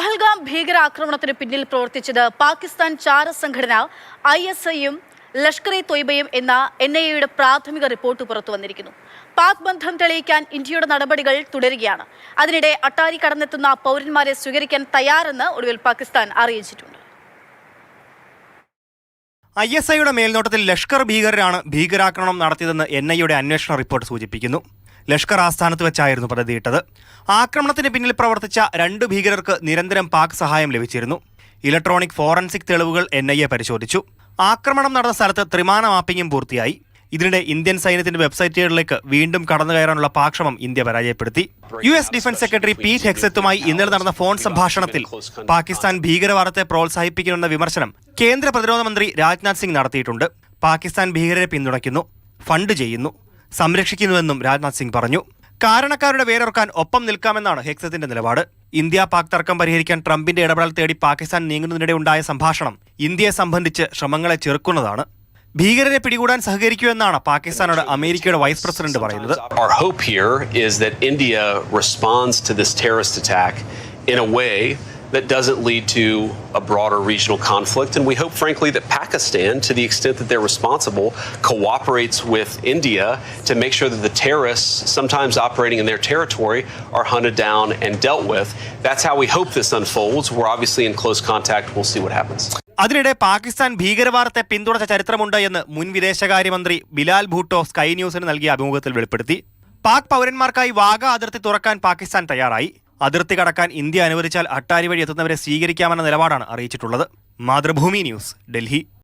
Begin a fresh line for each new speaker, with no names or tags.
പഹൽഗാം ഭീകരാക്രമണത്തിന് പിന്നിൽ പ്രവർത്തിച്ചത് പാകിസ്ഥാൻ ചാര സംഘടന ഐ എസ് ഐയും ലഷ്കർ ഇ തൊയ്ബയും എന്ന എൻ ഐ എയുടെ പ്രാഥമിക റിപ്പോർട്ട് പുറത്തു വന്നിരിക്കുന്നു. പാക് ബന്ധം തെളിയിക്കാൻ ഇന്ത്യയുടെ നടപടികൾ തുടരുകയാണ്. അതിനിടെ അട്ടാരി കടന്നെത്തുന്ന പൗരന്മാരെ സ്വീകരിക്കാൻ തയ്യാറെന്ന് ഒടുവിൽ പാകിസ്ഥാൻ അറിയിച്ചിട്ടുണ്ട്.
ഐ എസ് ഐയുടെ മേൽനോട്ടത്തിൽ ലഷ്കർ ഭീകരരാണ് ഭീകരാക്രമണം നടത്തിയതെന്ന് എൻ ഐയുടെ അന്വേഷണ റിപ്പോർട്ട് സൂചിപ്പിക്കുന്നു. ലഷ്കർ ആസ്ഥാനത്ത് വെച്ചായിരുന്നു പദ്ധതിയിട്ടത്. ആക്രമണത്തിന് പിന്നിൽ പ്രവർത്തിച്ച രണ്ട് ഭീകരർക്ക് നിരന്തരം പാക് സഹായം ലഭിച്ചിരുന്നു. ഇലക്ട്രോണിക് ഫോറൻസിക് തെളിവുകൾ എൻ ഐ എ പരിശോധിച്ചു. ആക്രമണം നടന്ന സ്ഥലത്ത് ത്രിമാന മാപ്പിംഗും പൂർത്തിയായി. ഇതിനിടെ ഇന്ത്യൻ സൈന്യത്തിന്റെ വെബ്സൈറ്റുകളിലേക്ക് വീണ്ടും കടന്നു കയറാനുള്ള പാക്ഷമം ഇന്ത്യ പരാജയപ്പെടുത്തി. U S defence secretary Pete ഹെക്സത്തുമായി ഇന്നലെ നടന്ന ഫോൺ സംഭാഷണത്തിൽ പാകിസ്ഥാൻ ഭീകരവാദത്തെ പ്രോത്സാഹിപ്പിക്കുമെന്ന വിമർശനം കേന്ദ്ര പ്രതിരോധ മന്ത്രി രാജ്നാഥ് സിംഗ് നടത്തിയിട്ടുണ്ട്. പാകിസ്ഥാൻ ഭീകരരെ പിന്തുണയ്ക്കുന്നു ഫണ്ട് ചെയ്യുന്നു. സംരക്ഷിക്കുന്നുവെന്നും രാജ്നാഥ് സിംഗ് പറഞ്ഞു. കാരണക്കാരുടെ വേരൊറുക്കാൻ ഒപ്പം നിൽക്കാമെന്നാണ് ഹെക്സത്തിന്റെ നിലപാട്. ഇന്ത്യ പാക് തർക്കം പരിഹരിക്കാൻ ട്രംപിന്റെ ഇടപെടൽ തേടി പാകിസ്ഥാൻ നീങ്ങുന്നതിനിടെ ഉണ്ടായ സംഭാഷണം ഇന്ത്യയെ സംബന്ധിച്ച് ശ്രമങ്ങളെ ചെറുക്കുന്നതാണ്. ഭീകരരെ പിടികൂടാൻ സഹകരിക്കുമെന്നാണ് പാകിസ്ഥാനോട് അമേരിക്കയുടെ വൈസ് പ്രസിഡന്റ് പറയുന്നത്.
That doesn't lead to a broader regional conflict. And we hope, frankly, that Pakistan, to the extent that they're responsible, cooperates with India to make sure that the terrorists, sometimes operating in their territory, are hunted down and dealt with. That's how we hope this unfolds. We're obviously in close contact. We'll see what happens.
അതിനിടെ പാകിസ്ഥാൻ ഭീകരവാദത്തെ പിന്തുണച്ച ചരിത്രമുണ്ട് എന്ന് മുൻ വിദേശകാര്യമന്ത്രി Bilal Bhutto sky ന്യൂസിന് നൽകിയ അഭിമുഖത്തിൽ വെളിപ്പെടുത്തി പാക് പൗരന്മാർക്കായി വാഗ അതിർത്തി തുറക്കാൻ പാകിസ്ഥാൻ തയ്യാറായി അതിർത്തി കടക്കാൻ ഇന്ത്യ അനുവദിച്ചാൽ അട്ടാരി വഴി എത്തുന്നവരെ സ്വീകരിക്കാമെന്ന നിലപാടാണ് അറിയിച്ചിട്ടുള്ളത്. മാതൃഭൂമി ന്യൂസ് ഡൽഹി.